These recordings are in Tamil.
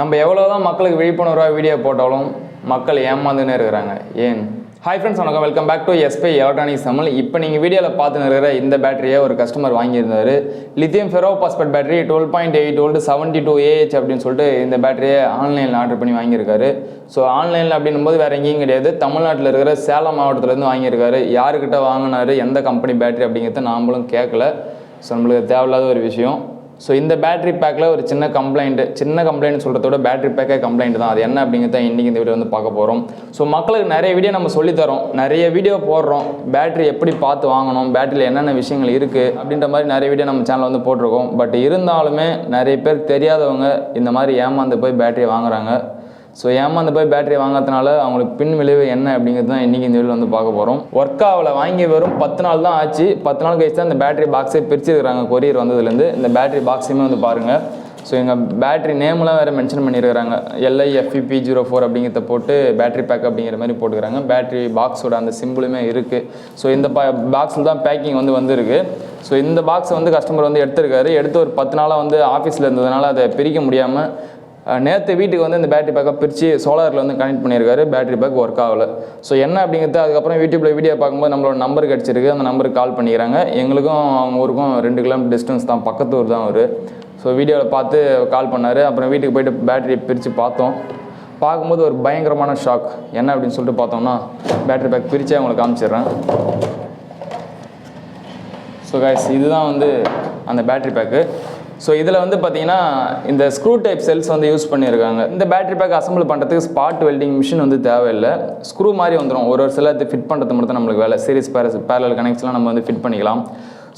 நம்ம எவ்வளோ தான் மக்களுக்கு விழிப்புணர்வாக வீடியோ போட்டாலும் மக்கள் ஏமாந்துன்னு இருக்கிறாங்க. ஏன்? ஹாய் ஃப்ரெண்ட்ஸ் வணக்கம். Welcome back to SP electronics Tamil இப்போ நீங்கள் வீடியோவில் பார்த்து இருக்கிற இந்த பேட்டரியை ஒரு customer வாங்கியிருந்தார். Lithium ferro phosphate battery twelve point eight volt seventy two AH அப்படின்னு சொல்லிட்டு இந்த பேட்டரியை ஆன்லைனில் ஆர்டர் பண்ணி வாங்கியிருக்காரு. ஸோ ஆன்லைனில் அப்படின்னும் போது வேறு எங்கேயும் கிடையாது. தமிழ்நாட்டில் இருக்கிற சேலம் மாவட்டத்துலேருந்து வாங்கியிருக்காரு. யாருக்கிட்ட வாங்கினாரு? எந்த கம்பெனி பேட்டரி அப்படிங்கிறத நாமளும் கேட்கல. ஸோ நம்மளுக்கு தேவையில்லாத ஒரு விஷயம். ஸோ இந்த பேட்டரி பேக்கில் ஒரு சின்ன கம்ப்ளைண்ட் சின்ன கம்ப்ளைண்ட் சொல்கிறத விட பேட்டரி பேக்கே கம்ப்ளைண்ட் தான். அது என்ன அப்படிங்கிறத இன்றைக்கி இந்த வீடியோ வந்து பார்க்க போகிறோம் ஸோ மக்களுக்கு நிறைய வீடியோ நம்ம சொல்லித்தரோம் நிறைய வீடியோ போடுறோம். பேட்டரி எப்படி பார்த்து வாங்கணும்? பேட்டரியில் என்னென்ன விஷயங்கள் இருக்குது அப்படின்ற மாதிரி நிறைய வீடியோ நம்ம சேனல் வந்து போட்டிருக்கோம். பட் இருந்தாலுமே நிறைய பேர் தெரியாதவங்க இந்த மாதிரி ஏமாந்து போய் பேட்டரியை வாங்குறாங்க. ஸோ ஏமாந்து போய் பேட்டரி வாங்கிறதுனால அவங்களுக்கு பின் விளைவு என்ன அப்படிங்கிறது தான் இன்றைக்கி இந்த வீடியோ வந்து பார்க்க போகிறோம் ஒர்க் ஆகல வாங்கி வெறும் பத்து நாள் தான் ஆச்சு. பத்து நாள் கழிச்சு தான் இந்த பேட்டரி பாக்ஸே பிரிச்சிருக்கிறாங்க கொரியர் வந்ததுலேருந்து. இந்த பேட்டரி பாக்ஸையுமே வந்து பாருங்கள் ஸோ எங்கள் பேட்டரி நேம்லாம் வேறு மென்ஷன் பண்ணியிருக்கிறாங்க எல்ஐ எஃப்இபி ஜீரோ ஃபோர் அப்படிங்கிறத போட்டு பேட்டரி பேக் அப்படிங்கிற மாதிரி போட்டுக்கிறாங்க. பேட்டரி பாக்ஸோட அந்த சிம்பிளுமே இருக்குது ஸோ இந்த பா பாக்ஸில் தான் பேக்கிங் வந்து வந்திருக்கு. ஸோ இந்த பாக்ஸ் வந்து கஸ்டமர் வந்து எடுத்திருக்காரு. எடுத்து ஒரு பத்து நாளாக வந்து ஆஃபீஸில் இருந்ததுனால அதை பிரிக்க முடியாமல் நேற்று வீட்டுக்கு வந்து இந்த பேட்டரி பேக்கை பிரித்து சோலாரில் வந்து கனெக்ட் பண்ணியிருக்காரு. பேட்டரி பேக் ஒர்க் ஆகல. ஸோ என்ன அப்படிங்கிறது அதுக்கப்புறம் யூடியூப்பில் வீடியோ பார்க்கும்போது நம்மளோட நம்பர் கிடச்சிருக்கு. அந்த நம்பருக்கு கால் பண்ணிக்கிறாங்க. எங்களுக்கும் அவங்க ஊருக்கும் ரெண்டு கிலோமீட்டர் டிஸ்டன்ஸ் தான். பக்கத்து ஊர் தான் அவர். ஸோ வீடியோவில் பார்த்து கால் பண்ணார். அப்புறம் வீட்டுக்கு போயிட்டு பேட்டரி பிரித்து பார்த்தோம். பார்க்கும்போது ஒரு பயங்கரமான ஷாக் என்ன அப்படின்னு சொல்லிட்டு பார்த்தோம்னா பேட்டரி பேக் பிரித்தே அவங்களுக்கு காமிச்சிடுறேன். ஸோ கைஸ் இதுதான் வந்து அந்த பேட்டரி பேக்கு ஸோ இதில் வந்து பார்த்தீங்கன்னா இந்த ஸ்க்ரூ டைப் செல்ஸ் வந்து யூஸ் பண்ணியிருக்காங்க இந்த பேட்டரி பேக் அசம்பிள் பண்ணுறதுக்கு ஸ்பாட் வெல்டிங் மிஷின் வந்து தேவையில்லை. ஸ்க்ரூ மாதிரி வந்துடும் ஒரு ஒரு சில ஃபிட் பண்ணுறது மட்டும் தான் நம்மளுக்கு வேலை. சீரிஸ் பேரஸ் பேரல் கனெக்ட்ஸ்லாம் நம்ம வந்து ஃபிட் பண்ணிக்கலாம்.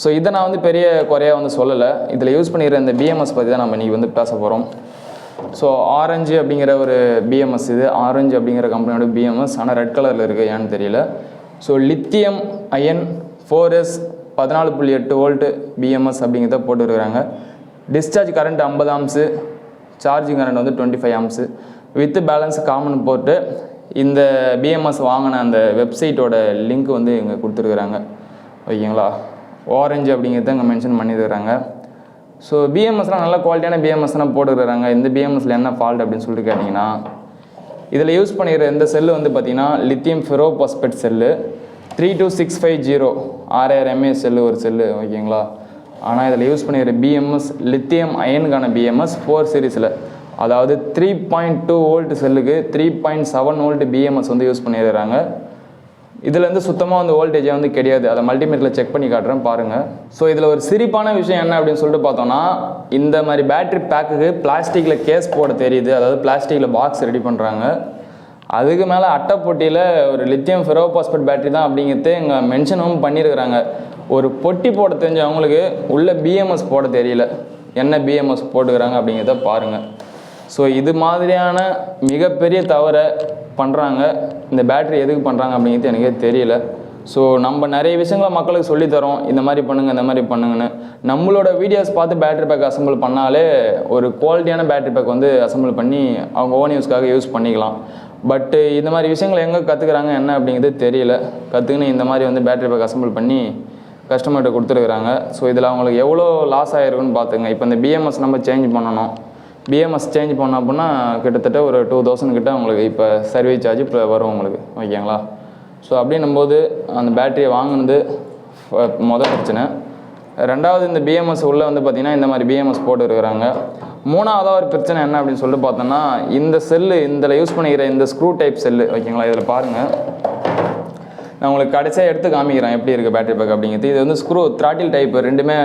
ஸோ இதை நான் வந்து பெரிய குறையாக வந்து சொல்லலை. இதில் யூஸ் பண்ணிக்கிற இந்த பிஎம்எஸ் பற்றி தான் நம்ம இன்றைக்கி வந்து பேச போகிறோம் ஸோ ஆரஞ்சு அப்படிங்கிற ஒரு பிஎம்எஸ் இது. ஆரஞ்சு அப்படிங்கிற கம்பெனியோட பிஎம்எஸ் ஆனால் ரெட் கலரில் இருக்குது ஏன்னு தெரியல. So lithium ion four S பதினாலு புள்ளி எட்டு வோல்ட்டு பிஎம்எஸ் அப்படிங்கிறத போட்டுருக்குறாங்க. டிஸ்சார்ஜ் கரண்ட் ஐம்பது ஆம்ஸு சார்ஜிங் கரண்ட் வந்து twenty five amps with balance common போட்டு இந்த பிஎம்எஸ் வாங்கின அந்த வெப்சைட்டோட லிங்க் வந்து இங்கே கொடுத்துருக்குறாங்க. ஓகேங்களா? ஆரஞ்சு அப்படிங்கிறத இங்கே மென்ஷன் பண்ணியிருக்கிறாங்க ஸோ பிஎம்எஸ்லாம் நல்ல குவாலிட்டியான பிஎம்எஸ்லாம் போட்டுருக்குறாங்க இந்த பிஎம்எஸ்ல என்ன ஃபால்ட் அப்படின்னு சொல்லிட்டு கேட்டிங்கன்னா இதில் யூஸ் பண்ணிக்கிற இந்த செல்லு வந்து பார்த்திங்கன்னா lithium ferro phosphate cell three two six five zero ஆறாயிரம் எம்ஏ செல்லு ஒரு செல்லு ஓகேங்களா? ஆனால் இதில் யூஸ் பண்ணிக்கிற பிஎம்எஸ் லித்தியம் அயனுக்கான பிஎம்எஸ் ஃபோர் சீரீஸில் அதாவது த்ரீ பாயிண்ட் டூ வோல்ட் செல்லுக்கு three point seven volt BMS வந்து யூஸ் பண்ணிடுறாங்க இதுலேருந்து சுத்தமாக வந்து வோல்டேஜே வந்து கிடையாது. அதை மல்டிமீட்டரில் செக் பண்ணி காட்டுறேன் பாருங்கள் ஸோ இதில் ஒரு சிரிப்பான விஷயம் என்ன அப்படின்னு சொல்லிட்டு பார்த்தோன்னா இந்த மாதிரி பேட்டரி பேக்குக்கு பிளாஸ்டிக்கில் கேஸ் போட தெரியுது. அதாவது பிளாஸ்டிக்கில் பாக்ஸ் ரெடி பண்ணுறாங்க அதுக்கு மேலே அட்டைப்பொட்டியில் ஒரு லித்தியம் ஃபெரோபாஸ்பேட் பேட்டரி தான் அப்படிங்கிறது இங்கே மென்ஷனும் பண்ணியிருக்கிறாங்க. ஒரு பொட்டி போட தெரிஞ்சவங்களுக்கு உள்ளே பிஎம்எஸ் போட தெரியல. என்ன பிஎம்எஸ் போட்டுக்கிறாங்க அப்படிங்கிறத பாருங்கள் ஸோ இது மாதிரியான மிகப்பெரிய தவறை பண்ணுறாங்க இந்த பேட்டரி எதுக்கு பண்ணுறாங்க அப்படிங்கிறது எனக்கே தெரியல. ஸோ நம்ம நிறைய விஷயங்களை மக்களுக்கு சொல்லித்தரோம். இந்த மாதிரி பண்ணுங்கள் இந்த மாதிரி பண்ணுங்கன்னு. நம்மளோட வீடியோஸ் பார்த்து பேட்டரி பேக் அசம்பிள் பண்ணாலே ஒரு குவாலிட்டியான பேட்டரி பேக் வந்து அசம்பிள் பண்ணி அவங்க ஓன் யூஸ்க்காக யூஸ் பண்ணிக்கலாம். பட்டு uh, இந்த மாதிரி விஷயங்களை எங்கே கற்றுக்குறாங்க என்ன அப்படிங்கிறது தெரியல. கற்றுக்குன்னு இந்த மாதிரி வந்து பேட்டரி பேக் அசம்பிள் பண்ணி கஸ்டமர்கிட்ட கொடுத்துருக்குறாங்க. ஸோ இதில் அவங்களுக்கு எவ்வளோ லாஸ் ஆகிருக்குன்னு பார்த்துங்க இப்போ இந்த பிஎம்எஸ் நம்ம சேஞ்ச் பண்ணணும். பிஎம்எஸ் சேஞ்ச் பண்ணோம் அப்படின்னா கிட்டத்தட்ட ஒரு டூ தௌசண்ட் கிட்ட உங்களுக்கு இப்போ சர்வீஸ் சார்ஜ் இப்போ வரும் உங்களுக்கு. ஓகேங்களா ஸோ அப்படின்னும்போது அந்த பேட்டரியை வாங்கினது மொதல் பிரச்சனை. ரெண்டாவது இந்த பிஎம்எஸ் உள்ளே வந்து பார்த்திங்கன்னா இந்த மாதிரி பிஎம்எஸ் போட்டுருக்குறாங்க. மூணாவதாக ஒரு பிரச்சனை என்ன அப்படின்னு சொல்லிட்டு பார்த்தோன்னா இந்த செல்லு இதில் யூஸ் பண்ணிக்கிற இந்த ஸ்க்ரூ டைப் செல்லு ஓகேங்களா இதில் பாருங்கள் நான் உங்களுக்கு கடைசியாக எடுத்து காமிக்கிறேன் எப்படி இருக்குது பேட்டரி பேக் அப்படிங்கிறது. இது வந்து ஸ்க்ரூ த்ராட்டில் டைப் ரெண்டுமே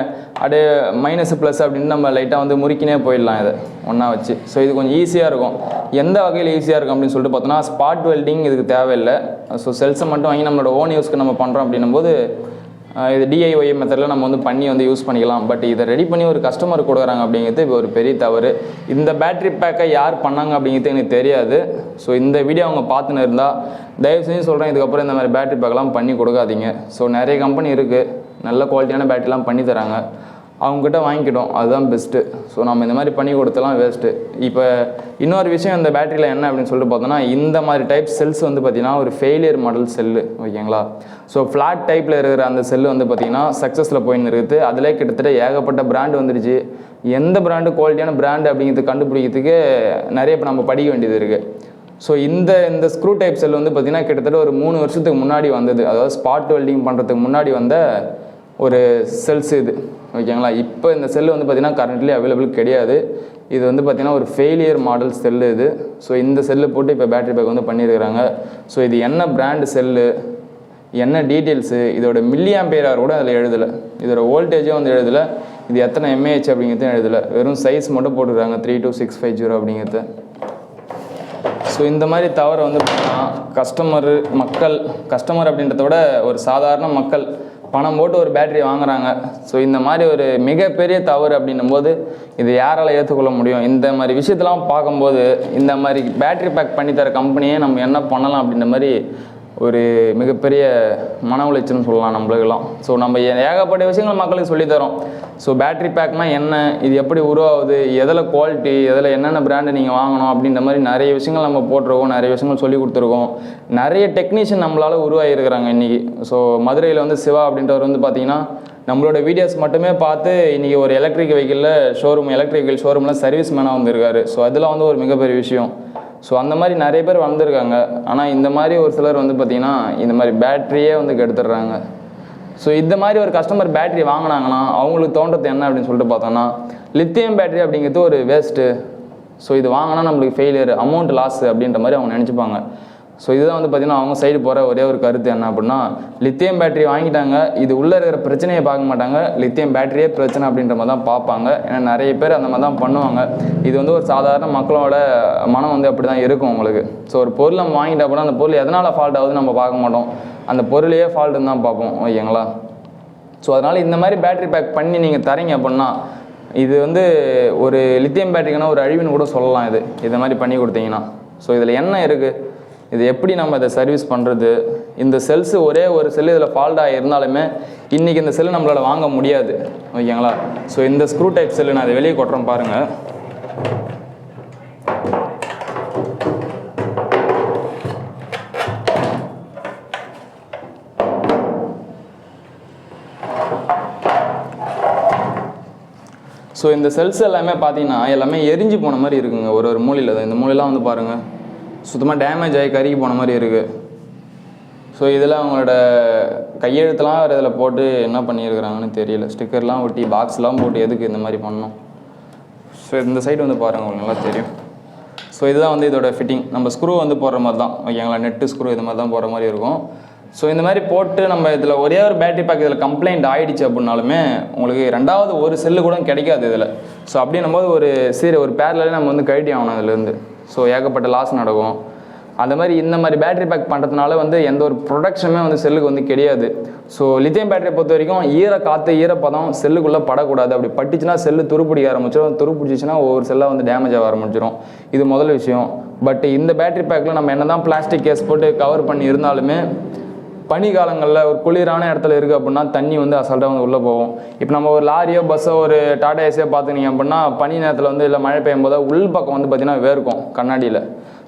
அப்படியே மைனஸ் ப்ளஸ் அப்படின்னு நம்ம லைட்டாக வந்து முறுக்கினே போயிடலாம் இதை ஒன்றா வச்சு. ஸோ இது கொஞ்சம் ஈஸியாக இருக்கும். எந்த வகையில் ஈஸியாக இருக்கும் அப்படின்னு சொல்லிட்டு பார்த்தோன்னா ஸ்பாட் வெல்டிங் இதுக்கு தேவையில்லை. ஸோ செல்ஸை மட்டும் வாங்கி நம்மளோட ஓன் யூஸ்க்கு நம்ம பண்ணுறோம் அப்படின்னும் போது இது டிஐஒய் மெத்தடில் நம்ம வந்து பண்ணி வந்து யூஸ் பண்ணிக்கலாம். பட் இதை ரெடி பண்ணி ஒரு கஸ்டமர் கொடுக்குறாங்க அப்படிங்கிறது இப்போ ஒரு பெரிய தவறு. இந்த பேட்டரி பேக்கை யார் பண்ணாங்க அப்படிங்கிறது எனக்கு தெரியாது. ஸோ இந்த வீடியோ அவங்க பார்த்துன்னு இருந்தால் தயவு செஞ்சு சொல்கிறேன் இதுக்கப்புறம் இந்த மாதிரி பேட்டரி பேக்கெல்லாம் பண்ணி கொடுக்காதீங்க. ஸோ நிறைய கம்பெனி இருக்குது நல்ல குவாலிட்டியான பேட்டரிலாம் பண்ணி தராங்க. அவங்ககிட்ட வாங்கிக்கிட்டோம். அதுதான் பெஸ்ட்டு ஸோ நம்ம இந்த மாதிரி பண்ணி கொடுத்தலாம் வேஸ்ட்டு இப்போ இன்னொரு விஷயம் இந்த பேட்டரியில் என்ன அப்படின்னு சொல்லிட்டு பார்த்தோன்னா இந்த மாதிரி டைப் செல்ஸ் வந்து பார்த்திங்கன்னா ஒரு ஃபெயிலியர் மாடல் செல்லு ஓகேங்களா ஸோ ஃப்ளாட் டைப்பில் இருக்கிற அந்த செல்லு வந்து பார்த்திங்கன்னா சக்ஸஸில் போயின்னு இருக்குது. அதிலே கிட்டத்தட்ட ஏகப்பட்ட பிராண்டு வந்துருச்சு. எந்த பிராண்டு குவாலிட்டியான பிராண்டு அப்படிங்கிறது கண்டுபிடிக்கிறதுக்கு நிறைய இப்போ நம்ம படிக்க வேண்டியது இருக்குது ஸோ இந்த இந்த ஸ்க்ரூ டைப் செல் வந்து பார்த்திங்கன்னா கிட்டத்தட்ட ஒரு மூணு வருஷத்துக்கு முன்னாடி வந்தது. அதாவது ஸ்பாட் வெல்டிங் பண்ணுறதுக்கு முன்னாடி வந்த ஒரு செல்ஸ் இது ஓகேங்களா இப்போ இந்த செல்லு வந்து பார்த்திங்கன்னா கரண்ட்லி அவைலபிள் கிடையாது. இது வந்து பார்த்திங்கன்னா ஒரு ஃபெயிலியர் மாடல் செல்லு இது. ஸோ இந்த செல்லு போட்டு இப்போ பேட்டரி பேக் வந்து பண்ணியிருக்கிறாங்க ஸோ இது என்ன பிராண்டு செல்லு என்ன டீட்டெயில்ஸு இதோட மில்லியாம் பேரார் கூட அதில் எழுதலை. இதோட வோல்டேஜும் வந்து எழுதலை. இது எத்தனை எம்ஏஹெச் அப்படிங்கிறதும் எழுதலை. வெறும் சைஸ் மட்டும் போட்டுருக்காங்க. Three two six five zero அப்படிங்கிறது. ஸோ இந்த மாதிரி தவறை வந்து கஸ்டமரு மக்கள் கஸ்டமர் அப்படின்றத விட ஒரு சாதாரண மக்கள் பணம் போட்டு ஒரு பேட்டரி வாங்குறாங்க. ஸோ இந்த மாதிரி ஒரு மிகப்பெரிய தவறு அப்படின்னும் போது இது யாரால் ஏற்றுக்கொள்ள முடியும்? இந்த மாதிரி விஷயத்தெல்லாம் பார்க்கும்போது இந்த மாதிரி பேட்டரி பேக் பண்ணி தர கம்பெனியே நம்ம என்ன பண்ணலாம் அப்படின்ற மாதிரி ஒரு மிகப்பெரிய மன உளைச்சல்னு சொல்லலாம் நம்மளுக்கெல்லாம். ஸோ நம்ம ஏ- ஏகப்பட்ட விஷயங்கள் மக்களுக்கு சொல்லித் தரோம் ஸோ பேட்டரி பேக்னால் என்ன? இது எப்படி உருவாகுது? எதில் குவாலிட்டி எதில் என்னென்ன பிராண்டு நீங்கள் வாங்கணும்? அப்படின்ற மாதிரி நிறைய விஷயங்கள் நம்ம போட்டிருக்கோம். நிறைய விஷயங்கள் சொல்லி கொடுத்துருக்கோம். நிறைய டெக்னீஷியன் நம்மளால் உருவாகியிருக்கிறாங்க இன்றைக்கி ஸோ மதுரையில் வந்து சிவா அப்படின்றவர் வந்து பார்த்தீங்கன்னா நம்மளோட வீடியோஸ் மட்டுமே பார்த்து இன்றைக்கி ஒரு எலக்ட்ரிக் வெஹிக்கிளில் ஷோரூம் எலக்ட்ரிக் வெஹிக்கிள் ஷோரூமில் சர்வீஸ் மேனாக வந்திருக்காரு. ஸோ அதெல்லாம் வந்து ஒரு மிகப்பெரிய விஷயம். ஸோ அந்த மாதிரி நிறைய பேர் வளர்ந்துருக்காங்க ஆனால் இந்த மாதிரி ஒரு சிலர் வந்து பார்த்திங்கன்னா இந்த மாதிரி பேட்டரியே வந்து கெடுத்துடுறாங்க. ஸோ இந்த மாதிரி ஒரு கஸ்டமர் பேட்டரி வாங்கினாங்கன்னா அவங்களுக்கு தோன்றது என்ன அப்படின்னு சொல்லிட்டு பார்த்தோன்னா லித்தியம் பேட்டரி அப்படிங்கிறது ஒரு வேஸ்ட்டு ஸோ இது வாங்கினா நம்மளுக்கு ஃபெயிலியர் அமௌண்ட் லாஸ் அப்படின்ற மாதிரி அவங்க நினச்சிப்பாங்க. ஸோ இதுதான் வந்து பார்த்திங்கன்னா அவங்க சைடு போகிற ஒரே ஒரு கருத்து என்ன அப்படின்னா லித்தியம் பேட்டரி வாங்கிட்டாங்க. இது உள்ளே இருக்கிற பிரச்சனையை பார்க்க மாட்டாங்க. லித்தியம் பேட்டரியே பிரச்சனை அப்படின்ற மாதிரி தான் பார்ப்பாங்க. ஏன்னா நிறைய பேர் அந்த மாதிரி தான் பண்ணுவாங்க. இது வந்து ஒரு சாதாரண மக்களோட மனம் வந்து அப்படி தான் இருக்கும் உங்களுக்கு. ஸோ ஒரு பொருள் நம்ம வாங்கிட்டா கூட அந்த பொருள் எதனால் ஃபால்ட் ஆகுதுன்னு நம்ம பார்க்க மாட்டோம். அந்த பொருளையே ஃபால்ட்டுன்னு தான் பார்ப்போம். ஓகேங்களா? ஸோ அதனால் இந்த மாதிரி பேட்டரி பேக் பண்ணி நீங்கள் தரீங்க அப்படின்னா இது வந்து ஒரு லித்தியம் பேட்டரிக்கான ஒரு அழிவுன்னு கூட சொல்லலாம் இது. இதை மாதிரி பண்ணி கொடுத்தீங்கன்னா. ஸோ இதில் என்ன இருக்குது இது எப்படி நம்ம இதை சர்வீஸ் பண்ணுறது இந்த செல்ஸ் ஒரே ஒரு செல் இதில் ஃபால்ட் இருந்தாலுமே இன்றைக்கி இந்த செல்லு நம்மளால் வாங்க முடியாது. ஓகேங்களா? ஸோ இந்த ஸ்க்ரூ டைப் செல்லு நான் அதை வெளியே கொட்டுறேன் பாருங்கள் ஸோ இந்த செல்ஸ் எல்லாமே பார்த்தீங்கன்னா எல்லாமே எரிஞ்சு போன மாதிரி இருக்குங்க. ஒரு ஒரு மூலையில் தான். இந்த மூலையெல்லாம் வந்து பாருங்கள் சுத்தமாக டேமேஜ் ஆகி கருகி போன மாதிரி இருக்குது ஸோ இதில் அவங்களோட கையெழுத்துலாம் வேறு இதில் போட்டு என்ன பண்ணியிருக்கிறாங்கன்னு தெரியல. ஸ்டிக்கர்லாம் ஒட்டி பாக்ஸ்லாம் போட்டு எதுக்கு இந்த மாதிரி பண்ணணும்? ஸோ இந்த சைடு வந்து பாருங்கள் உங்களுக்கு நல்லா தெரியும். ஸோ இதுதான் வந்து இதோட ஃபிட்டிங் நம்ம ஸ்க்ரூ வந்து போடுற மாதிரி தான். ஓகேங்களா நெட்டு ஸ்க்ரூ இது மாதிரி தான் போடுற மாதிரி இருக்கும். ஸோ இந்த மாதிரி போட்டு நம்ம இதில் ஒரே ஒரு பேட்டரி பேக் இதில் கம்ப்ளைண்ட் ஆகிடுச்சு அப்படின்னாலுமே உங்களுக்கு ரெண்டாவது ஒரு செல்லு கூட கிடைக்காது இதில். ஸோ அப்படின்னும் போது ஒரு சீர ஒரு பேரில் நம்ம வந்து கழட்டி ஆகணும் இதுலேருந்து ஸோ ஏகப்பட்ட லாஸ் நடக்கும். அந்த மாதிரி இந்த மாதிரி பேட்டரி பேக் பண்ணுறதுனால வந்து எந்த ஒரு ப்ரொடக்ஷனுமே வந்து செல்லுக்கு வந்து கிடையாது. ஸோ லித்தியம் பேட்டரியை பொறுத்த வரைக்கும் ஈர காற்று ஈரப்பதம் செல்லுக்குள்ளே படக்கூடாது. அப்படி பட்டுச்சுன்னா செல்லு துருப்பிடிக்க ஆரம்பிச்சிடும் துருப்பிடிச்சிச்சுன்னா ஒவ்வொரு செல்லாக வந்து டேமேஜ் ஆக ஆரம்பிச்சிடும் இது முதல் விஷயம். பட் இந்த பேட்டரி பேக்கில் நம்ம என்ன தான் பிளாஸ்டிக் கேஸ் போட்டு கவர் பண்ணி இருந்தாலுமே பனி காலங்களில் ஒரு குளிரான இடத்துல இருக்குது அப்படின்னா தண்ணி வந்து அசால்ட்டாக வந்து உள்ளே போகும். இப்போ நம்ம ஒரு லாரியோ பஸ்ஸோ ஒரு டாடா ஏசியோ பார்த்துக்கிங்க அப்படின்னா பனி நேரத்தில் வந்து இல்லை மழை பெய்யும் போது உள் பக்கம் வந்து பார்த்திங்கன்னா வேர்க்கும் கண்ணாடியில்.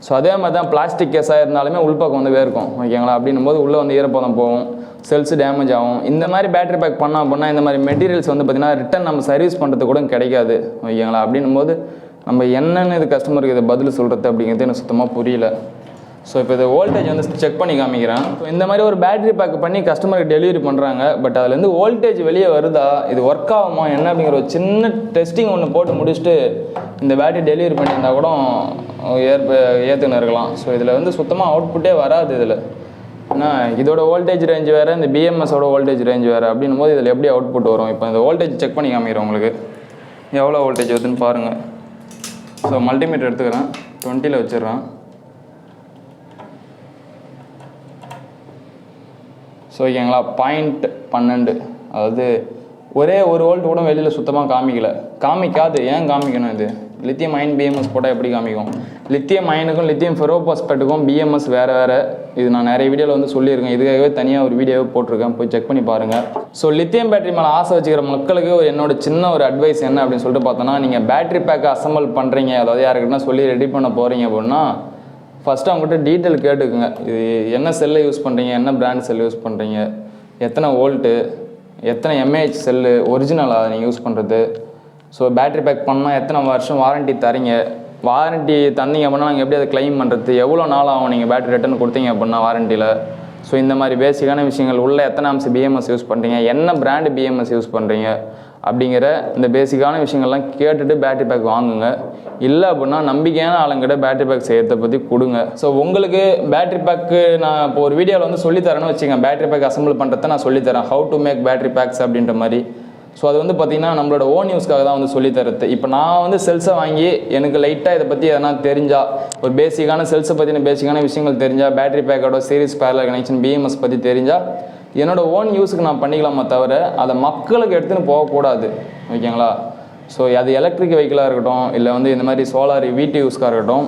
ஸோ அதே மாதிரி தான் பிளாஸ்டிக் கேஸாக இருந்தாலுமே உள்பக்கம் வந்து வேர்க்கும். ஓகேங்களா? அப்படின்னும் போது உள்ளே வந்து ஈரப்பதம் போகும். செல்ஸ் டேமேஜ் ஆகும். இந்த மாதிரி பேட்டரி பேக் பண்ணோம் அப்படின்னா இந்த மாதிரி மெட்டீரியல்ஸ் வந்து பார்த்திங்கன்னா ரிட்டன் நம்ம சர்வீஸ் பண்ணுறது கூட கிடைக்காது. ஓகேங்களா? அப்படின்னும் போது நம்ம என்னென்னு இது கஸ்டமருக்கு இதை பதில் சொல்கிறது அப்படிங்கிறது எனக்கு சுத்தமாக புரியல. ஸோ இப்போ இது வோல்டேஜ் வந்து செக் பண்ணி காமிக்கிறேன். இந்த மாதிரி ஒரு பேட்டரி பேக் பண்ணி கஸ்டமருக்கு டெலிவரி பண்ணுறாங்க பட் அதுலேருந்து வோல்டேஜ் வெளியே வருதா? இது ஒர்க் ஆகுமா? என்ன அப்படிங்கிற ஒரு சின்ன டெஸ்டிங் ஒன்று போட்டு முடிச்சுட்டு இந்த பேட்டரி டெலிவரி பண்ணியிருந்தா கூட ஏற்ப ஏற்றுன்னு இருக்கலாம். ஸோ இதில் வந்து சுத்தமாக அவுட்புட்டே வராது இதில். ஏன்னா இதோட வோல்டேஜ் ரேஞ்ச் வேறு இந்த பிஎம்எஸோட வோல்டேஜ் ரேஞ்ச் வேறு அப்படின்னும் போது இதில் எப்படி அவுட்புட் வரும்? இப்போ இந்த வோல்டேஜ் செக் பண்ணி காமிக்கிறேன் உங்களுக்கு. எவ்வளோ வோல்டேஜ் வருதுன்னு பாருங்கள் ஸோ மல்டிமீட்டர் எடுத்துக்கிறேன். டுவெண்ட்டியில் வச்சிடுறேன். ஸோ ஓகேங்களா பாயிண்ட் பன்னெண்டு. அதாவது ஒரே ஒரு வோல்ட் கூட வெளியில் சுத்தமாக காமிக்கல. காமிக்காது. ஏன் காமிக்கணும் இது? லித்தியம் அயன் பிஎம்எஸ் போட்டால் எப்படி காமிக்கும்? லித்தியம் அயனுக்கும் லித்தியம் ஃபெரோபாஸ்பெட்டுக்கும் பிஎம்எஸ் வேறு வேறு. இது நான் நிறைய வீடியோவில் வந்து சொல்லியிருக்கேன். இதுக்காகவே தனியாக ஒரு வீடியோவை போட்டிருக்கேன். போய் செக் பண்ணி பாருங்கள் ஸோ லித்தியம் பேட்டரி மேலே ஆசை வச்சுக்கிற மக்களுக்கு ஒரு என்னோட சின்ன ஒரு அட்வைஸ் என்ன அப்படின்னு சொல்லிட்டு பார்த்தோன்னா நீங்கள் பேட்டரி பேக்கை அசம்பிள் பண்ணுறீங்க அதாவது யாருக்கிட்ட சொல்லி ரெடி பண்ண போகிறீங்க அப்படின்னா ஃபஸ்ட்டு அவங்ககிட்ட டீட்டெயில் கேட்டுக்குங்க. இது என்ன செல்லை யூஸ் பண்ணுறீங்க என்ன பிராண்ட் செல் யூஸ் பண்ணுறீங்க எத்தனை வோல்ட்டு எத்தனை எம்ஏஹெச் செல்லு ஒரிஜினலாக நீங்கள் யூஸ் பண்ணுறது ஸோ பேட்டரி பேக் பண்ணால் எத்தனை வருஷம் வாரண்ட்டி தரீங்க? வாரண்ட்டி தந்தீங்க அப்படின்னா நாங்கள் எப்படி அதை கிளைம் பண்ணுறது எவ்வளோ நாள் ஆகும் நீங்கள் பேட்டரி ரிட்டர்ன் கொடுத்தீங்க அப்படின்னா வாரண்டியில் ஸோ இந்த மாதிரி பேசிக்கான விஷயங்கள் உள்ள எத்தனை அம்சம் பிஎம்எஸ் யூஸ் பண்ணுறீங்க என்ன பிராண்டு பிஎம்எஸ் யூஸ் பண்ணுறீங்க அப்படிங்கிற இந்த பேசிக்கான விஷயங்கள்லாம் கேட்டுட்டு பேட்டரி பேக் வாங்குங்க. இல்லை அப்படின்னா நம்பிக்கையான ஆளுங்கிட்ட பேட்டரி பேக் செய்கிறத பற்றி கொடுங்க. ஸோ உங்களுக்கு பேட்டரி பேக்கு நான் இப்போ ஒரு வீடியோவில் வந்து சொல்லித்தரேன்னு வச்சுங்க பேட்டரி பேக் அசம்பிள் பண்ணுறத நான் சொல்லித்தரேன். How to make battery packs அப்படின்ற மாதிரி. ஸோ அது வந்து பார்த்திங்கன்னா நம்மளோட ஓன் யூஸ்க்காக தான் வந்து சொல்லித்தரது. இப்போ நான் வந்து செல்ஸை வாங்கி எனக்கு லைட்டாக இதை பற்றி எதனா தெரிஞ்சா ஒரு பேசிக்கான செல்ஸை பற்றின பேசிக்கான விஷயங்கள் தெரிஞ்சால் பேட்டரி பேக்கோட சீரிஸ் பேரல கனெக்ஷன் பிஎம்எஸ் பற்றி தெரிஞ்சால் என்னோட ஓன் யூஸுக்கு நான் பண்ணிக்கலாமா தவிர அதை மக்களுக்கு எடுத்துன்னு போகக்கூடாது. ஓகேங்களா? ஸோ அது எலக்ட்ரிக் வெஹிக்கிளாக இருக்கட்டும் இல்லை வந்து இந்த மாதிரி சோலார் வீட்டு யூஸ்க்காக இருக்கட்டும்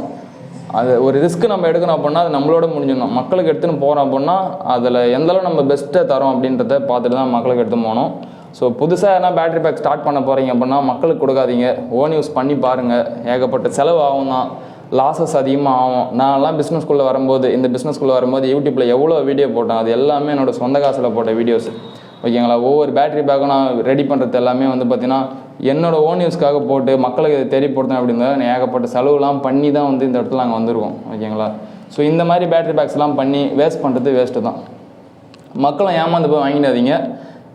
அது ஒரு ரிஸ்க் நம்ம எடுக்கணும் அப்படின்னா அது நம்மளோட முடிஞ்சிடணும். மக்களுக்கு எடுத்துன்னு போகிறோம் அப்படின்னா அதில் எந்தளவு நம்ம பெஸ்ட்டை தரோம் அப்படின்றத பார்த்துட்டு தான் மக்களுக்கு எடுத்து போகணும். ஸோ புதுசாக எதனா பேட்ரி பேக் ஸ்டார்ட் பண்ண போகிறீங்க அப்படின்னா மக்களுக்கு கொடுக்காதீங்க. ஓன் யூஸ் பண்ணி பாருங்கள் ஏகப்பட்ட செலவு ஆகும் தான் லாஸஸ் அதிகமாக ஆகும் நான்லாம் பிஸ்னஸ்குள்ளே வரும்போது இந்த பிஸ்னஸ்குள்ளே வரும்போது யூடியூப்பில் எவ்வளோ வீடியோ போட்டேன் அது எல்லாமே என்னோட சொந்த காசில் போட்ட வீடியோஸ் ஓகேங்களா ஒவ்வொரு பேட்ரி பேக்கும் நான் ரெடி பண்ணுறது எல்லாமே வந்து பார்த்திங்கன்னா என்னோட ஓன் யூஸ்க்காக போட்டு மக்களுக்கு இதை தெரியப்படுத்தேன் அப்படின்னா நான் ஏகப்பட்ட செலவுலாம் பண்ணி தான் வந்து இந்த இடத்துல நாங்கள் வந்திருக்கோம். ஓகேங்களா ஸோ இந்த மாதிரி பேட்ரி பேக்ஸ்லாம் பண்ணி வேஸ்ட் பண்ணுறது வேஸ்ட்டு தான். மக்களும் ஏமாந்து போய் வாங்கிடாதீங்க.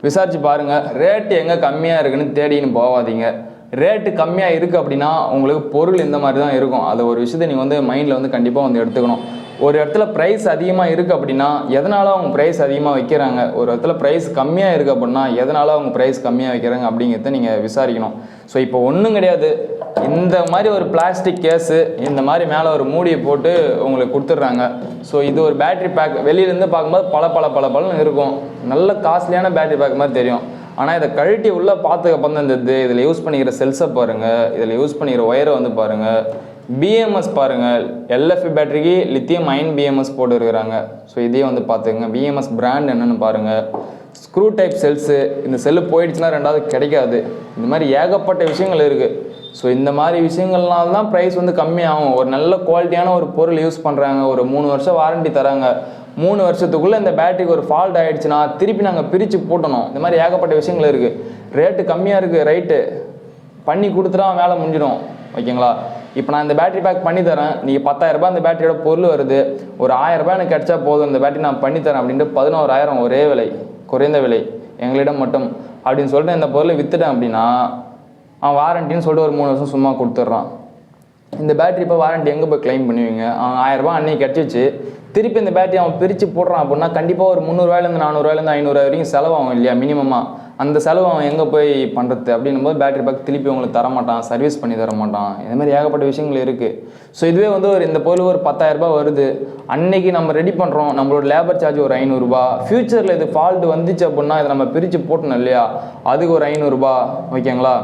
விசாரிச்சு பாருங்கள் ரேட்டு எங்கே கம்மியாக இருக்குன்னு தேடின்னு போகாதீங்க. ரேட்டு கம்மியாக இருக்குது அப்படின்னா உங்களுக்கு பொருள் இந்த மாதிரி தான் இருக்கும். அது ஒரு விஷயத்தை நீங்கள் வந்து மைண்டில் வந்து கண்டிப்பாக வந்து எடுத்துக்கணும். ஒரு இடத்துல ப்ரைஸ் அதிகமாக இருக்குது அப்படின்னா எதனால் அவங்க ப்ரைஸ் அதிகமாக வைக்கிறாங்க? ஒரு இடத்துல ப்ரைஸ் கம்மியாக இருக்குது அப்படின்னா எதனால் அவங்க ப்ரைஸ் கம்மியாக வைக்கிறாங்க அப்படிங்கிறத நீங்கள் விசாரிக்கணும். ஸோ இப்போ ஒன்றும் கிடையாது. இந்த மாதிரி ஒரு பிளாஸ்டிக் கேஸு இந்த மாதிரி மேலே ஒரு மூடியை போட்டு உங்களுக்கு கொடுத்துட்றாங்க. ஸோ இது ஒரு பேட்டரி பேக் வெளியிலேருந்து பார்க்கும்போது பல பல பல பலன்னு இருக்கும். நல்ல காஸ்ட்லியான பேட்டரி பேக் மாதிரி தெரியும். ஆனால் இதை கழட்டி உள்ளே பார்த்துக்க தான் இந்த இது இதில் யூஸ் பண்ணிக்கிற செல்ஸை பாருங்கள் இதில் யூஸ் பண்ணிக்கிற ஒயரை வந்து பாருங்கள் பிஎம்எஸ் பாருங்கள் எல்எஃபி பேட்டரிக்கு லித்தியம் அயன் பிஎம்எஸ் போட்டுருக்குறாங்க. ஸோ இதே வந்து பார்த்துக்கங்க. பிஎம்எஸ் பிராண்ட் என்னென்னு பாருங்கள் ஸ்க்ரூ டைப் செல்ஸு இந்த செல்லு போயிடுச்சுன்னா ரெண்டாவது கிடைக்காது. இந்த மாதிரி ஏகப்பட்ட விஷயங்கள் இருக்குது ஸோ இந்த மாதிரி விஷயங்கள்னால தான் ப்ரைஸ் வந்து கம்மியாகும். ஒரு நல்ல குவாலிட்டியான ஒரு பொருள் யூஸ் பண்ணுறாங்க ஒரு மூணு வருஷம் வாரண்டி தராங்க. மூணு வருஷத்துக்குள்ளே இந்த பேட்டரிக்கு ஒரு ஃபால்ட் ஆகிடுச்சுன்னா திருப்பி நாங்கள் பிரித்து போட்டணும். இந்த மாதிரி ஏகப்பட்ட விஷயங்கள் இருக்குது ரேட்டு கம்மியாக இருக்குது ரைட்டு பண்ணி கொடுத்துட்டா வேலை முடிஞ்சிடும். ஓகேங்களா இப்போ நான் இந்த பேட்டரி பேக் பண்ணி தரேன். நீங்கள் பத்தாயிரரூபா அந்த பேட்டரியோட பொருள் வருது. ஒரு ஆயிரரூபா எனக்கு கிடைச்சா போதும். இந்த பேட்டரி நான் பண்ணி தரேன் அப்படின்ட்டு பதினோராயிரம் ஒரே விலை குறைந்த விலை. எங்களிடம் மட்டும். அப்படின்னு சொல்லிட்டு இந்த பொருளை விற்றுட்டேன் அப்படின்னா அவன் வாரண்டின்னு சொல்லிட்டு ஒரு மூணு வருஷம் சும்மா கொடுத்துட்றான். இந்த பேட்டரி இப்போ வாரண்டி எங்கே போய் க்ளைம் பண்ணுவீங்க? அவன் ஆயிரரூபா அன்னைக்கு கிடச்சிச்சு. திருப்பி இந்த பேட்டரி அவன் பிரித்து போடுறான் அப்படின்னா கண்டிப்பாக ஒரு முந்நூறுவாயிலேருந்து நானூறுவாயிலேருந்து ஐநூறுரூவா வரைக்கும் செலவாகும் இல்லையா மினிமமாக அந்த செலவு அவன் எங்கே போய் பண்ணுறது அப்படின்னும் போது பேட்டரி பேக் திருப்பி உங்களுக்கு தரமாட்டான் சர்வீஸ் பண்ணி தர மாட்டான். இந்த மாதிரி ஏகப்பட்ட விஷயங்கள் இருக்குது ஸோ இதுவே வந்து ஒரு இந்த பொருள் ஒரு பத்தாயிரரூபா வருது. அன்னைக்கு நம்ம ரெடி பண்ணுறோம் நம்மளோட லேபர் சார்ஜ் ஒரு ஐநூறுரூபா ஃப்யூச்சரில் இது ஃபால்ட் வந்துச்சு அப்படின்னா இதை நம்ம பிரித்து போட்டணும் இல்லையா? அதுக்கு ஒரு ஐநூறுரூபா ஓகேங்களா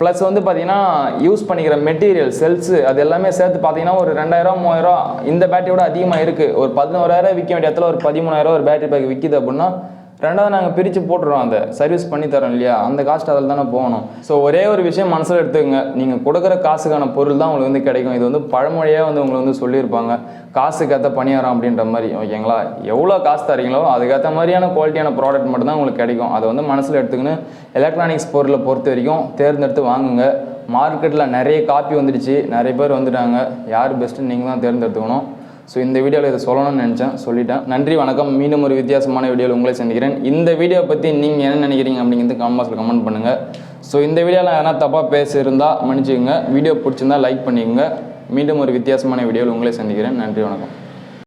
ப்ளஸ் வந்து பார்த்தீங்கன்னா யூஸ் பண்ணிக்கிற மெட்டீரியல் செல்ஸு அது எல்லாமே சேர்த்து பார்த்தீங்கன்னா ஒரு ரெண்டாயிரம் மூவாயிரம் இந்த பேட்டரியோட அதிகமாக இருக்குது ஒரு பதினோராயிரம் விற்க வேண்டிய இடத்துல ஒரு பதிமூணாயிரம் ஒரு பேட்டரி பேக் விற்கிது அப்படின்னா ரெண்டாவது நாங்கள் பிரித்து போட்டுறோம் அந்த சர்வீஸ் பண்ணி தரோம் இல்லையா? அந்த காஸ்ட் அதில் தானே போகணும். ஸோ ஒரே ஒரு விஷயம் மனசில் எடுத்துக்கோங்க. நீங்கள் கொடுக்குற காசுக்கான பொருள் தான் உங்களுக்கு வந்து கிடைக்கும். இது வந்து பழமொழியாக வந்து உங்களை வந்து சொல்லியிருப்பாங்க. காசுக்கு ஏற்ற பணியாரம் அப்படின்ற மாதிரி. ஓகேங்களா எவ்வளோ காசு தரீங்களோ அதுக்கேற்ற மாதிரியான குவாலிட்டியான ப்ராடக்ட் மட்டும் தான் உங்களுக்கு கிடைக்கும். அதை வந்து மனசில் எடுத்துக்கின்னு எலக்ட்ரானிக்ஸ் பொருளை பொறுத்த வரைக்கும் தேர்ந்தெடுத்து வாங்குங்க. மார்க்கெட்டில் நிறைய காப்பி வந்துடுச்சு. நிறைய பேர் வந்துட்டாங்க. யார் பெஸ்ட்டுன்னு நீங்கள் தான் தேர்ந்தெடுத்துக்கணும். ஸோ இந்த வீடியோவில் இதை சொல்லணும்னு நினச்சேன் சொல்லிட்டேன். நன்றி வணக்கம். மீண்டும் ஒரு வித்தியாசமான வீடியோவில் உங்களை சந்திக்கிறேன். இந்த வீடியோ பற்றி நீங்கள் என்ன நினைக்கிறீங்க அப்படிங்கிறது கமெண்ட் பாக்ஸில் கமெண்ட் பண்ணுங்கள் ஸோ இந்த வீடியோவில் எதனா தப்பாக பேசியிருந்தால் மன்னிச்சுக்கோங்க. வீடியோ பிடிச்சிருந்தா லைக் பண்ணிக்கோங்க. மீண்டும் ஒரு வித்தியாசமான வீடியோவில் உங்களை சந்திக்கிறேன். நன்றி வணக்கம்.